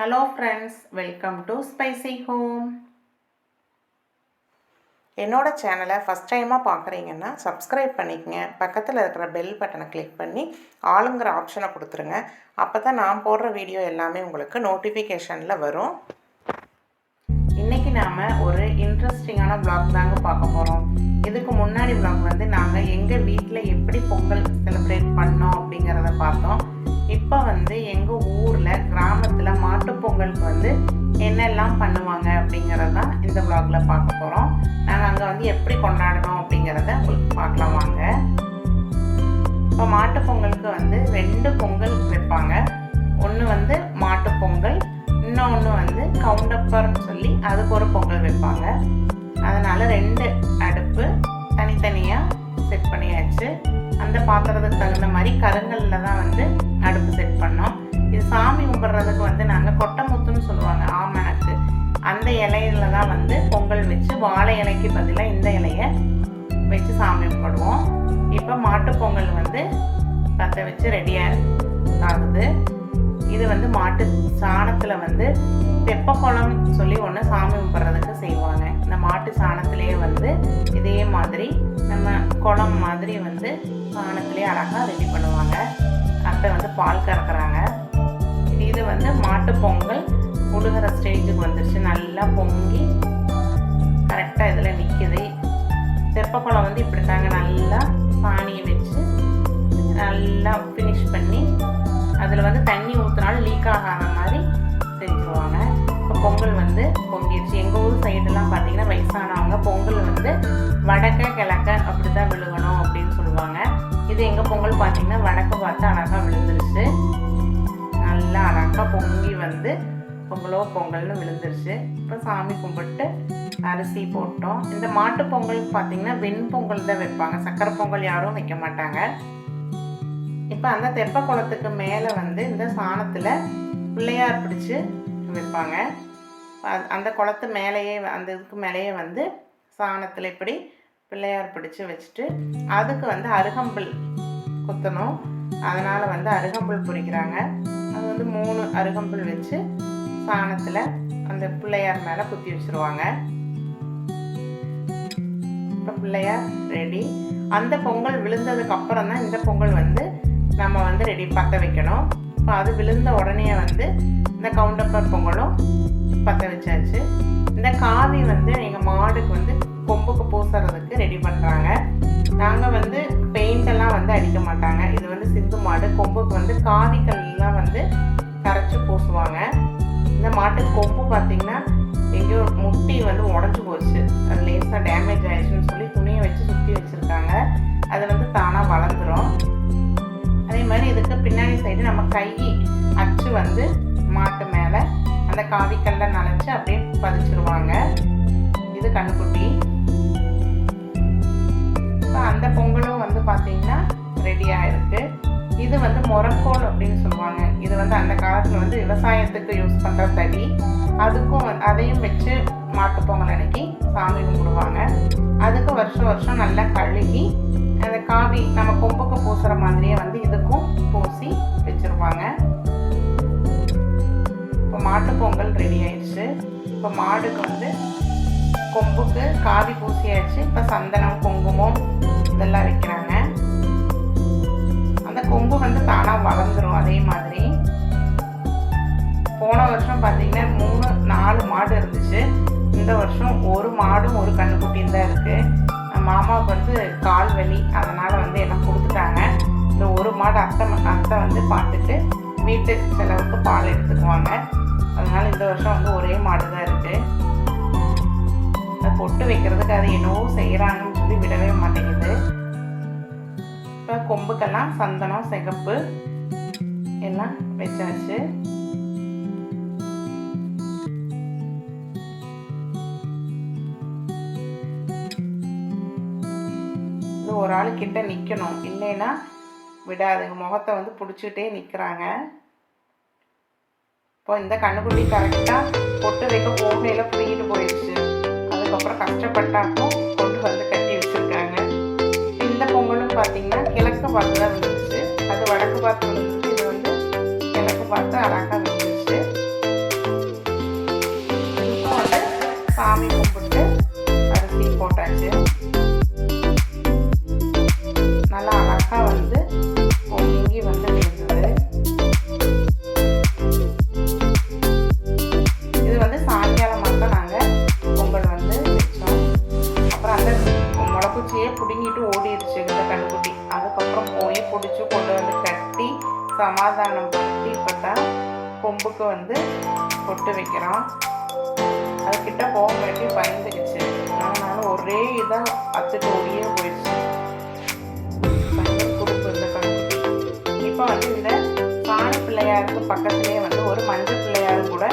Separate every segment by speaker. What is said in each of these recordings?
Speaker 1: Hello friends welcome to spicy home என்னோட சேனலை first டைமாக பார்க்குறீங்கன்னா சப்ஸ்கிரைப் பண்ணிக்கங்க. பக்கத்தில் இருக்கிற பெல் பட்டனை கிளிக் பண்ணி ஆளுங்கிற ஆப்ஷனை கொடுத்துருங்க. அப்போ தான் நான் போடுற வீடியோ எல்லாமே உங்களுக்கு நோட்டிஃபிகேஷனில் வரும். இன்றைக்கி நாம் ஒரு இன்ட்ரெஸ்டிங்கான ப்ளாக் தாங்க பார்க்க போகிறோம் இதுக்கு முன்னாடி ப்ளாக் வந்து நாங்கள் எங்கள் வீட்டில் எப்படி பொங்கல் செலிப்ரேட் பண்ணோம் அப்படிங்கிறத பார்த்தோம். இப்போ வந்து எங்கள் ஊரில் கிராமத்தில் மாட்டுப் பொங்கலுக்கு வந்து என்னெல்லாம் பண்ணுவாங்க அப்படிங்கிறதான் இந்த விளாகில் பார்க்க போகிறோம் நாங்கள் அங்கே வந்து எப்படி கொண்டாடணும் அப்படிங்கிறத உங்களுக்கு பார்க்கலாம் வாங்க. இப்போ மாட்டுப்பொங்கலுக்கு வந்து ரெண்டு பொங்கல் வைப்பாங்க. ஒன்று வந்து மாட்டுப்பொங்கல் இன்னொன்று வந்து கவுண்டப்பர்னு சொல்லி அதுக்கு ஒரு பொங்கல் வைப்பாங்க. அதனால் ரெண்டு அடுப்பு தனித்தனியாக செட் பண்ணியாச்சு. அந்த பாத்திரத்துக்கு தகுந்த மாதிரி கருங்கல்ல தான் வந்து அடுப்பு செட் பண்ணோம். இது சாமி கும்பிட்றதுக்கு வந்து நாங்கள் கொட்டமுத்துன்னு சொல்லுவாங்க ஆமணக்கு. அந்த இலையில தான் வந்து பொங்கல் வச்சு வாழை இலைக்கு பதிலாக இந்த இலையை வச்சு சாமி கும்பிடுவோம். இப்போ மாட்டுப்பொங்கல் வந்து பற்ற வச்சு ரெடியாக ஆகுது இது வந்து மாட்டு சாணத்தில் வந்து தெப்பக்குளம் சொல்லி ஒன்று சாமி கும்பிட்றதுக்கு செய்வாங்க. இந்த மாட்டு சாணத்திலேயே வந்து இதே மாதிரி நம்ம குளம் மாதிரி வந்து சாணத்திலேயே அழகாக ரெடி பண்ணுவாங்க. அத்தை வந்து பால் கறக்குறாங்க. இது வந்து மாட்டு பொங்கல் முழுகிற ஸ்டேஜுக்கு வந்துருச்சு. நல்லா பொங்கி கரெக்டாக இதில் நிற்கிது தெப்பக்குளம் வந்து இப்படி தாங்க நல்லா சாணியை வச்சு நல்லா ஃபினிஷ் பண்ணி அதில் வந்து தண்ணி லீக் ஆகாத மாதிரி செஞ்சுருவாங்க இப்போ பொங்கல் வந்து பொங்கிடுச்சு எங்கள் ஊர் சைடெல்லாம் பார்த்தீங்கன்னா வயசானவங்க பொங்கல் வந்து வடக்க கிழக்க அப்படி தான் விழுகணும் அப்படின்னு சொல்லுவாங்க. இது எங்கள் பொங்கல் பார்த்தீங்கன்னா வடக்கு பார்த்து அழகாக விழுந்துருச்சு. நல்லா அழகாக பொங்கி வந்து பொங்கலோ பொங்கல்னு விழுந்துருச்சு. இப்போ சாமி கும்பிட்டு அரிசி போட்டோம். இந்த மாட்டு பொங்கல் பார்த்தீங்கன்னா வெண்பொங்கல் தான் வைப்பாங்க. சக்கரை பொங்கல் யாரும் வைக்க மாட்டாங்க. இப்போ அந்த தெப்ப குளத்துக்கு மேலே வந்து இந்த சாணத்தில் பிள்ளையார் பிடிச்சு வைப்பாங்க. அந்த குளத்து மேலேயே வ- அந்த இதுக்கு மேலேயே வந்து சாணத்தில் இப்படி பிள்ளையார் பிடிச்சி வச்சுட்டு அதுக்கு வந்து அருகம்புல் குத்தணும். அதனால் வந்து அருகம்புல் பொரிக்கிறாங்க அது வந்து மூணு அருகம்புல் வச்சு சாணத்தில் அந்த பிள்ளையார் மேலே குத்தி வச்சுருவாங்க. இப்போ பிள்ளையார் ரெடி. அந்த பொங்கல் விழுந்ததுக்கு அப்புறம் தான் இந்த பொங்கல் வந்து நம்ம வந்து ரெடி பற்ற வைக்கணும். இப்போ அது விழுந்த உடனே வந்து இந்த கவுண்டப்பர் பொங்கலும் பற்ற வச்சாச்சு. இந்த காவி வந்து எங்கள் மாடுக்கு வந்து கொம்புக்கு பூசுறதுக்கு ரெடி பண்ணுறாங்க நாங்கள் வந்து பெயிண்டெல்லாம் வந்து அடிக்க மாட்டாங்க. இது வந்து சிந்து மாடு. கொம்புக்கு வந்து காவி கல்லாம் வந்து கரைச்சி பூசுவாங்க. இந்த மாட்டுக்கு கொம்பு பார்த்தீங்கன்னா எங்கேயோ முட்டி வந்து உடஞ்சி போச்சு. கை அச்சு வந்து மாட்டு மேலே அந்த காவிக்கல்ல நனைச்சு அப்படியே பதிச்சிருவாங்க. இது கண்ணுக்குட்டி. இப்போ அந்த பொங்கலும் வந்து பார்த்தீங்கன்னா ரெடியாக இருக்குது இது வந்து முரக்கோல் அப்படின்னு சொல்லுவாங்க. இது வந்து அந்த காலத்தில் வந்து விவசாயத்துக்கு யூஸ் பண்ணுற தடி. அதுக்கும் அதையும் வச்சு மாட்டுப்பொங்கல் அன்னைக்கு சாமி கும்பிடுவாங்க. அதுக்கு வருஷம் வருஷம் நல்லா கழுகி அந்த காவி நம்ம கொம்புக்கு பூசுகிற மாதிரியே வந்து இதுக்கும் பூசி வச்சுருவாங்க இப்போ மாட்டு பொங்கல் ரெடி ஆயிடுச்சு. இப்போ மாடுக்கு வந்து கொம்புக்கு காவி பூசியாச்சு இப்போ சந்தனம் குங்குமம் இதெல்லாம் வைக்கிறாங்க. அந்த கொம்பு வந்து தானாக வளர்ந்துரும் அதே மாதிரி. போன வருஷம் பார்த்தீங்கன்னா மூணு நாலு மாடு இருந்துச்சு. இந்த வருஷம் ஒரு மாடும் ஒரு கண்ணுக்குட்டியும் தான் இருக்குது மாமாவுக்கு வந்து கால் வலி அதனால் வந்து எல்லாம் கொடுத்துட்டாங்க. இந்த ஒரு மாடு அத்தை ம- அத்தை வந்து பார்த்துட்டு வீட்டு செலவுக்கு பால் எடுத்துக்குவாங்க. அதனால் இந்த வருஷம் வந்து ஒரே மாடு தான் இருக்குது பொட்டு வைக்கிறதுக்கு அது என்னவோ செய்கிறாங்கன்னு சொல்லி விடவே மாட்டேங்குது. இப்போ கொம்புக்கெல்லாம் சந்தனம் சிகப்பு எல்லாம் வச்சாச்சு. ஒரு ஆள் கிட்ட நிற்கணும் இல்லைன்னா விடாதுங்க. முகத்தை வந்து பிடிச்சிக்கிட்டே நிற்கிறாங்க இப்போ இந்த கண்ணுக்குட்டி கரெக்டாக பொட்டு வைக்க போகையில் பிடிக்கிட்டு போயிடுச்சு. அதுக்கப்புறம் கஷ்டப்பட்டாக்கும் கொண்டு வந்து கட்டி வச்சுருக்காங்க. இந்த பொங்கலும் பார்த்திங்கன்னா கிழக்கு பார்த்து தான் விழுந்துச்சு. அது வடக்கு பார்த்து விழுந்துச்சு. இது வந்து கிழக்கு பார்த்து அழகாக இருந்துச்சு சாமி கும்பிட்டு அரிசி போட்டாச்சு. தான் இதாக அத்துட்டு போயிடுச்சு. பயங்கர இந்த கண்ணுக்குட்டி இப்போ வந்து இந்த பானை பிள்ளையாருக்கு பக்கத்துலேயே வந்து ஒரு மஞ்சள் பிள்ளையாரும் கூட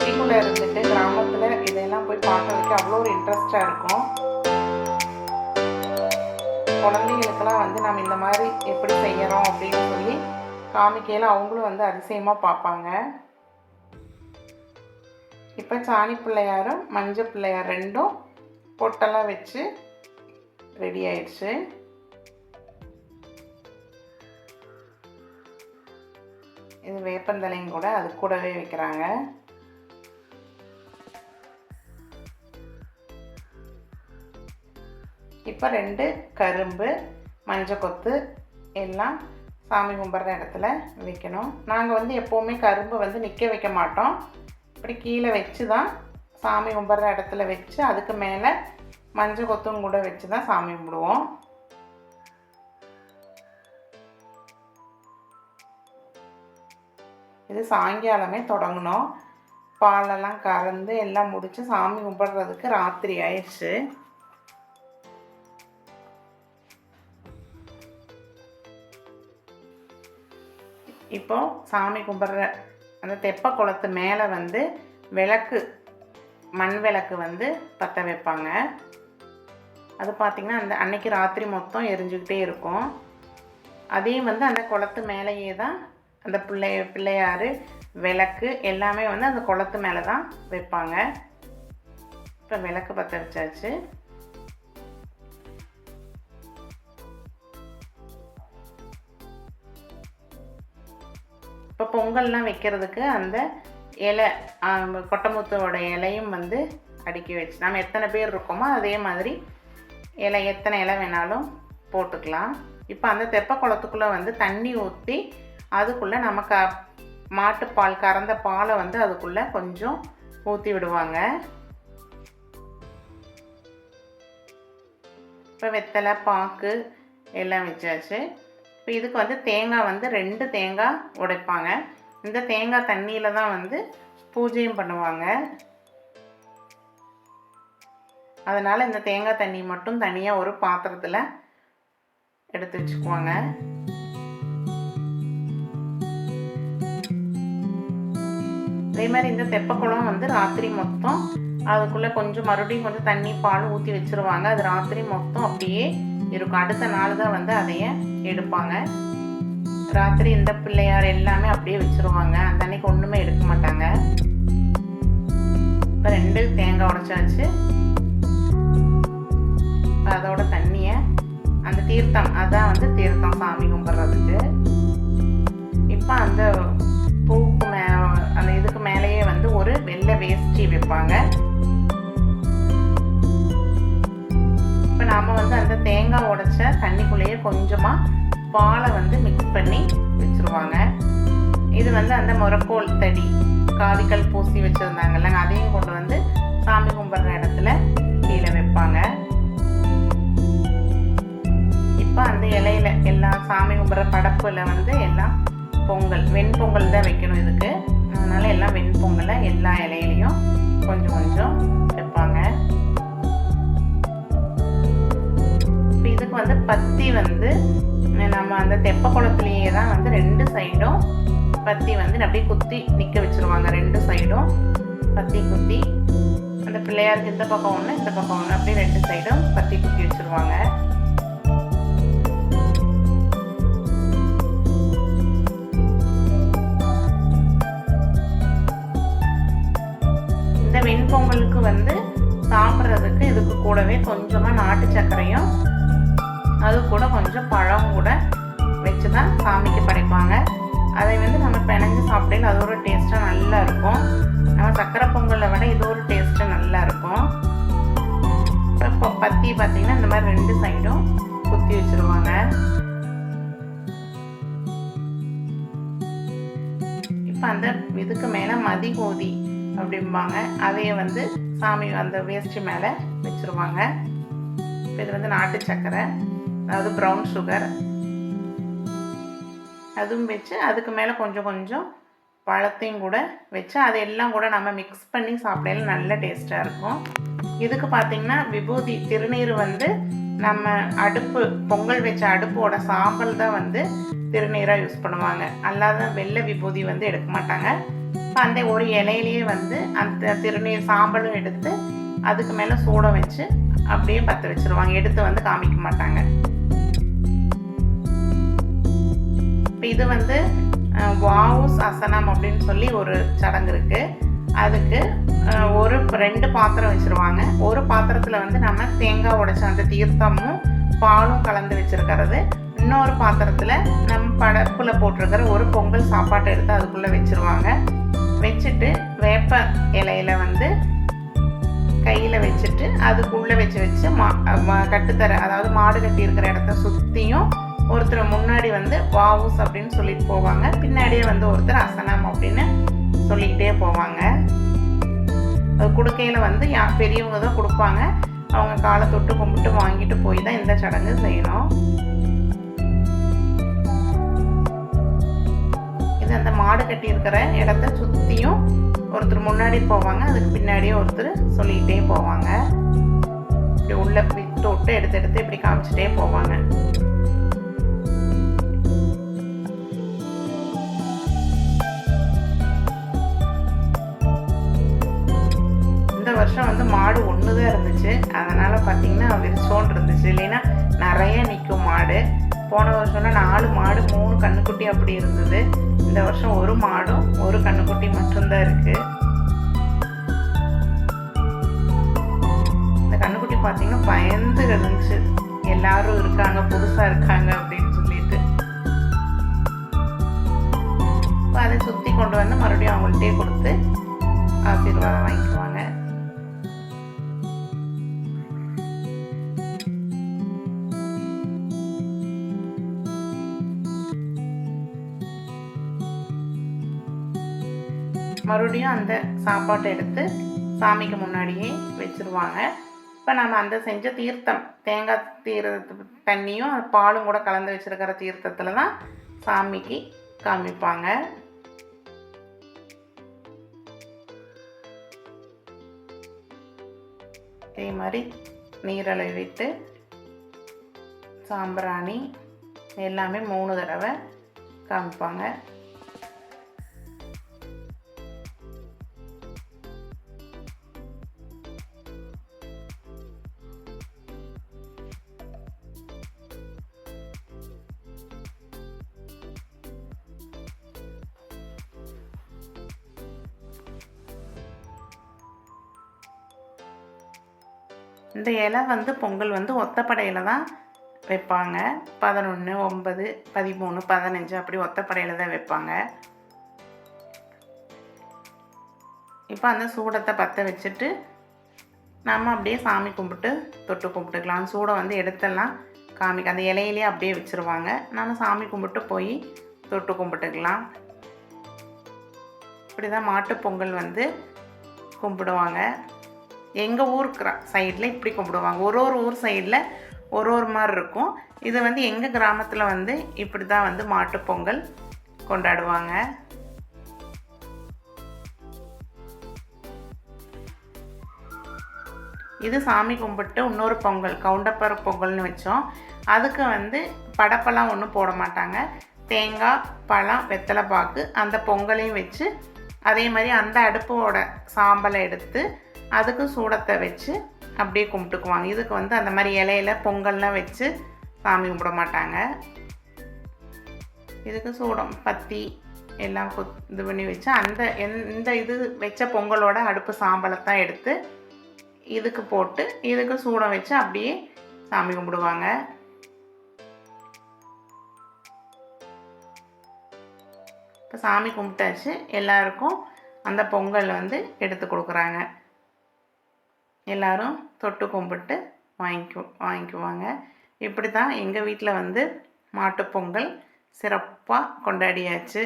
Speaker 1: சிட்டிக்குள்ளே இருந்துட்டு கிராமத்தில் இதையெல்லாம் போய் பார்க்குறதுக்கு அவ்வளோ ஒரு இன்ட்ரெஸ்டாக இருக்கும். குழந்தைங்களுக்கெல்லாம் வந்து நம்ம இந்த மாதிரி எப்படி செய்கிறோம் அப்படின்னு சொல்லி காமிக்கையில் அவங்களும் வந்து அதிசயமாக பார்ப்பாங்க. இப்போ சாணி பிள்ளையாரும் மஞ்சள் பிள்ளையார் ரெண்டும் பொட்டெல்லாம் வச்சு ரெடி ஆயிடுச்சு. இது வேப்பந்தலையும் கூட அது கூடவே வைக்கிறாங்க. இப்போ ரெண்டு கரும்பு மஞ்சள் கொத்து எல்லாம் சாமி கும்பிட்ற இடத்துல வைக்கணும். நாங்கள் வந்து எப்போவுமே கரும்பு வந்து நிற்க வைக்க மாட்டோம். இப்படி கீழே வச்சு தான் சாமி கும்பிட்ற இடத்துல வச்சு அதுக்கு மேலே மஞ்சள் கொத்தும் கூட வச்சு தான் சாமி கும்பிடுவோம். இது சாயங்காலமே தொடங்கணும். பாலெல்லாம் கறந்து எல்லாம் முடித்து சாமி கும்பிட்றதுக்கு ராத்திரி ஆயிடுச்சு. இப்போது சாமி கும்பிட்ற அந்த தெப்ப குளத்து மேலே வந்து விளக்கு மண் விளக்கு வந்து பற்ற வைப்பாங்க. அது பார்த்திங்கன்னா அந்த அன்னைக்கு ராத்திரி மொத்தம் எரிஞ்சுக்கிட்டே இருக்கும். அதையும் வந்து அந்த குளத்து மேலேயே தான் அந்த பிள்ளை பிள்ளையார் விளக்கு எல்லாமே வந்து அந்த குளத்து மேலே தான் வைப்பாங்க. இப்போ விளக்கு பற்ற வச்சாச்சு. பொங்கல்லாம் வைக்கிறதுக்கு அந்த இலை கொட்டமுத்தோட இலையும் வந்து அடுக்கி வச்சு நம்ம எத்தனை பேர் இருக்கோமோ அதே மாதிரி இலை எத்தனை இலை வேணாலும் போட்டுக்கலாம். இப்போ அந்த தெப்ப குளத்துக்குள்ளே வந்து தண்ணி ஊற்றி அதுக்குள்ளே நமக்கு மாட்டுப்பால் கறந்த பாலை வந்து அதுக்குள்ளே கொஞ்சம் ஊற்றி விடுவாங்க. இப்போ வெத்தலை பாக்கு எல்லாம் வச்சாச்சு. இப்போ இதுக்கு வந்து தேங்காய் வந்து ரெண்டு தேங்காய் உடைப்பாங்க. இந்த தேங்காய் தண்ணியில் தான் வந்து பூஜையும் பண்ணுவாங்க. அதனால் இந்த தேங்காய் தண்ணி மட்டும் தனியாக ஒரு பாத்திரத்தில் எடுத்து வச்சுக்குவாங்க. அதே மாதிரி இந்த தெப்பக்குளம் வந்து ராத்திரி மொத்தம் அதுக்குள்ளே கொஞ்சம் மறுபடியும் கொஞ்சம் தண்ணி பால் ஊற்றி வச்சிருவாங்க. அது ராத்திரி மொத்தம் அப்படியே இருக்கும். அடுத்த நாள் தான் வந்து அதைய எடுப்பாங்க. ராத்திரி இந்த பிள்ளையார் எல்லாமே அப்படியே வச்சிருவாங்க. அந்த அன்னைக்கு ஒன்றுமே எடுக்க மாட்டாங்க. இப்போ ரெண்டு தேங்காய் உடைச்சாச்சு. அதோட தண்ணியை அந்த தீர்த்தம் அதான் வந்து தீர்த்தம் சாமி கும்பிட்றதுக்கு. இப்போ அந்த பூக்கு மே அந்த இதுக்கு மேலேயே வந்து ஒரு வெள்ளை வேஷ்டி வைப்பாங்க. தேங்காய் உடைச்ச தண்ணிக்குள்ளேயே கொஞ்சமாக பாலை வந்து மிக்ஸ் பண்ணி வச்சுருவாங்க. இது வந்து அந்த முரக்கோல் தடி காதிக்கல் பூசி வச்சுருந்தாங்கல்ல அதையும் கொண்டு வந்து சாமி கும்பிட்ற இடத்துல கீழே வைப்பாங்க. இப்போ அந்த இலையில எல்லா சாமி கும்பிட்ற படப்பில் வந்து எல்லாம் பொங்கல் வெண்பொங்கல் தான் வைக்கணும் இதுக்கு. அதனால எல்லாம் வெண்பொங்கலை எல்லா இலையிலையும் கொஞ்சம் கொஞ்சம் வைப்பாங்க. இப்போ இதுக்கு வந்து பத்தி வந்து நம்ம அந்த தெப்ப குளத்துலேயே தான் வந்து ரெண்டு சைடும் பத்தி வந்து அப்படியே குத்தி நிற்க வச்சிருவாங்க. ரெண்டு சைடும் பத்தி குத்தி அந்த பிள்ளையாருக்கு இந்த பக்கம் ஒன்று இந்த பக்கம் ஒன்று அப்படியே ரெண்டு சைடும் பத்தி குத்தி வச்சுருவாங்க. இந்த வெண்பொங்கலுக்கு வந்து சாப்பிட்றதுக்கு இதுக்கு கூடவே கொஞ்சமாக நாட்டு சர்க்கரையும் அதை வந்து நம்ம பிணைஞ்சு சாப்பிடையில அது ஒரு டேஸ்ட்டாக நல்லா இருக்கும். நம்ம சக்கரை பொங்கலை விட இது ஒரு டேஸ்ட்டு நல்லா இருக்கும். இப்போ பத்தி பார்த்தீங்கன்னா இந்த மாதிரி ரெண்டு சைடும் குத்தி வச்சுருவாங்க. இப்போ அந்த இதுக்கு மேலே மதி கோதி அப்படிம்பாங்க. அதையே வந்து சாமி அந்த வேஸ்ட்டு மேலே வச்சுருவாங்க. இப்போ இது வந்து நாட்டு சர்க்கரை அதாவது ப்ரௌன் சுகர் அதுவும் வச்சு அதுக்கு மேலே கொஞ்சம் கொஞ்சம் பழத்தையும் கூட வச்சு அதையெல்லாம் கூட நம்ம மிக்ஸ் பண்ணி சாப்பிடையில நல்ல டேஸ்ட்டாக இருக்கும். இதுக்கு பார்த்திங்கன்னா விபூதி திருநீர் வந்து நம்ம அடுப்பு பொங்கல் வச்ச அடுப்போட சாம்பல் தான் வந்து திருநீராக யூஸ் பண்ணுவாங்க. அல்லாத வெள்ளை விபூதி வந்து எடுக்க மாட்டாங்க. அந்த ஒரு இலையிலேயே வந்து அந்த திருநீர் சாம்பலும் எடுத்து அதுக்கு மேலே சூடம் வச்சு அப்படியே பற்ற வச்சுருவாங்க. எடுத்து வந்து காமிக்க மாட்டாங்க. இது வந்து வாவுஸ் அசனம் அப்படின்னு சொல்லி ஒரு சடங்கு இருக்குது அதுக்கு ஒரு ரெண்டு பாத்திரம் வச்சுருவாங்க. ஒரு பாத்திரத்தில் வந்து நம்ம தேங்காய் உடைச்ச அந்த தீர்த்தமும் பாலும் கலந்து வச்சுருக்கிறது. இன்னொரு பாத்திரத்தில் நம்ம படப்பில் போட்டிருக்கிற ஒரு பொங்கல் சாப்பாட்டை எடுத்து அதுக்குள்ளே வச்சுருவாங்க. வச்சுட்டு வேப்ப இலையில வந்து கையில் வச்சுட்டு அதுக்குள்ளே வச்சு வச்சு மா கட்டுத்தர அதாவது மாடு கட்டி இருக்கிற இடத்த சுற்றியும் ஒருத்தர் முன்னாடி வந்து வாவுஸ் அப்படின்னு சொல்லிட்டு போவாங்க. பின்னாடியே வந்து ஒருத்தர் அசனம் அப்படின்னு சொல்லிக்கிட்டே போவாங்க. குடுக்கையில் கொடுக்கையில் வந்து யா பெரியவங்க தான் கொடுப்பாங்க. அவங்க காலை தொட்டு கும்பிட்டு வாங்கிட்டு போய் தான் இந்த சடங்கு செய்யணும். இது அந்த மாடு கட்டி இருக்கிற இடத்த சுற்றியும் ஒருத்தர் முன்னாடி போவாங்க. அதுக்கு பின்னாடியே ஒருத்தர் சொல்லிக்கிட்டே போவாங்க. இப்படி உள்ள விட்டு விட்டு எடுத்து எடுத்து இப்படி காமிச்சிட்டே போவாங்க. மாடு ஒன்று தான் இருந்துச்சு. அதனால் பார்த்திங்கன்னா விரிச்சோன் இருந்துச்சு. இல்லைன்னா நிறைய நிற்கும் மாடு. போன வருஷம்னா நாலு மாடு மூணு கண்ணுக்குட்டி அப்படி இருந்தது. இந்த வருஷம் ஒரு மாடும் ஒரு கண்ணுக்குட்டி மட்டும்தான் இருக்குது இந்த கண்ணுக்குட்டி பார்த்திங்கன்னா பயந்து இருந்துச்சு. எல்லாரும் இருக்காங்க புதுசாக இருக்காங்க அப்படின்னு சொல்லிட்டு. இப்போ அதை சுற்றி கொண்டு வந்து மறுபடியும் அவங்கள்ட்டே கொடுத்து ஆசீர்வாதம் வாங்கிக்குவாங்க மறுபடியும் அந்த சாப்பாட்டை எடுத்து சாமிக்கு முன்னாடியே வச்சுருவாங்க. இப்போ நம்ம அந்த செஞ்ச தீர்த்தம் தேங்காய் தீர தண்ணியும் பாலும் கூட கலந்து வச்சுருக்கிற தீர்த்தத்தில் தான் சாமிக்கு காமிப்பாங்க. அதே மாதிரி நீரலை விட்டு சாம்பிராணி எல்லாமே மூணு தடவை காமிப்பாங்க. இந்த இலை வந்து பொங்கல் வந்து ஒத்தப்படையில் தான் வைப்பாங்க. பதினொன்று ஒன்பது பதிமூணு பதினஞ்சு அப்படி ஒத்தப்படையில் தான் வைப்பாங்க. இப்போ அந்த சூடத்தை பற்ற வச்சுட்டு நம்ம அப்படியே சாமி கும்பிட்டு தொட்டு கும்பிட்டுக்கலாம். சூடை வந்து எடுத்தெல்லாம் காமிக்க அந்த இலையிலே அப்படியே வச்சுருவாங்க. நம்ம சாமி கும்பிட்டு போய் தொட்டு கும்பிட்டுக்கலாம். இப்படி தான் மாட்டுப்பொங்கல் வந்து கும்பிடுவாங்க. எங்கள் ஊர் சைடில் இப்படி கும்பிடுவாங்க. ஒரு ஒரு ஊர் சைடில் ஒரு ஒரு மாதிரி இருக்கும். இது வந்து எங்கள் கிராமத்தில் வந்து இப்படி தான் வந்து மாட்டுப்பொங்கல் கொண்டாடுவாங்க. இது சாமி கும்பிட்டு இன்னொரு பொங்கல் கவுண்டப்பர் பொங்கல்னு வச்சோம். அதுக்கு வந்து படப்பெல்லாம் ஒன்றும் போட மாட்டாங்க. தேங்காய் பழம் வெத்தலை பாக்கு அந்த பொங்கலையும் வச்சு அதே மாதிரி அந்த அடுப்போட சாம்பலை எடுத்து அதுக்கும் சூடத்தை வச்சு அப்படியே கும்பிட்டுக்குவாங்க. இதுக்கு வந்து அந்த மாதிரி இலையில பொங்கல்லாம் வச்சு சாமி கும்பிட மாட்டாங்க. இதுக்கு சூடம் பத்தி எல்லாம் கொத் இது பண்ணி வச்சு அந்த எந்- இந்த இது வச்ச பொங்கலோட அடுப்பு சாம்பலைத்தான் எடுத்து இதுக்கு போட்டு இதுக்கு சூடம் வச்சு அப்படியே சாமி கும்பிடுவாங்க. இப்போ சாமி கும்பிட்டாச்சு. எல்லாருக்கும் அந்த பொங்கல் வந்து எடுத்து கொடுக்குறாங்க. எல்லாரும் தொட்டு கும்பிட்டு வாங்கிக்கு வாங்கிக்குவாங்க. இப்படி தான் எங்கள் வீட்டில் வந்து மாட்டுப்பொங்கல் சிறப்பாக கொண்டாடியாச்சு.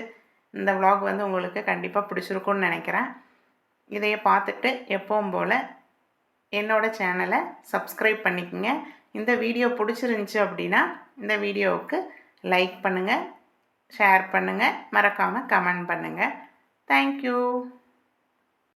Speaker 1: இந்த விலாக் வந்து உங்களுக்கு கண்டிப்பாக பிடிச்சிருக்கும்னு நினைக்கிறேன். இதையை பார்த்துட்டு எப்பவும் போல் என்னோட சேனலை சப்ஸ்கிரைப் பண்ணிக்கோங்க. இந்த வீடியோ பிடிச்சிருந்துச்சி அப்படின்னா இந்த வீடியோவுக்கு லைக் பண்ணுங்கள் ஷேர் பண்ணுங்கள் மறக்காமல் கமெண்ட் பண்ணுங்கள் தேங்க்யூ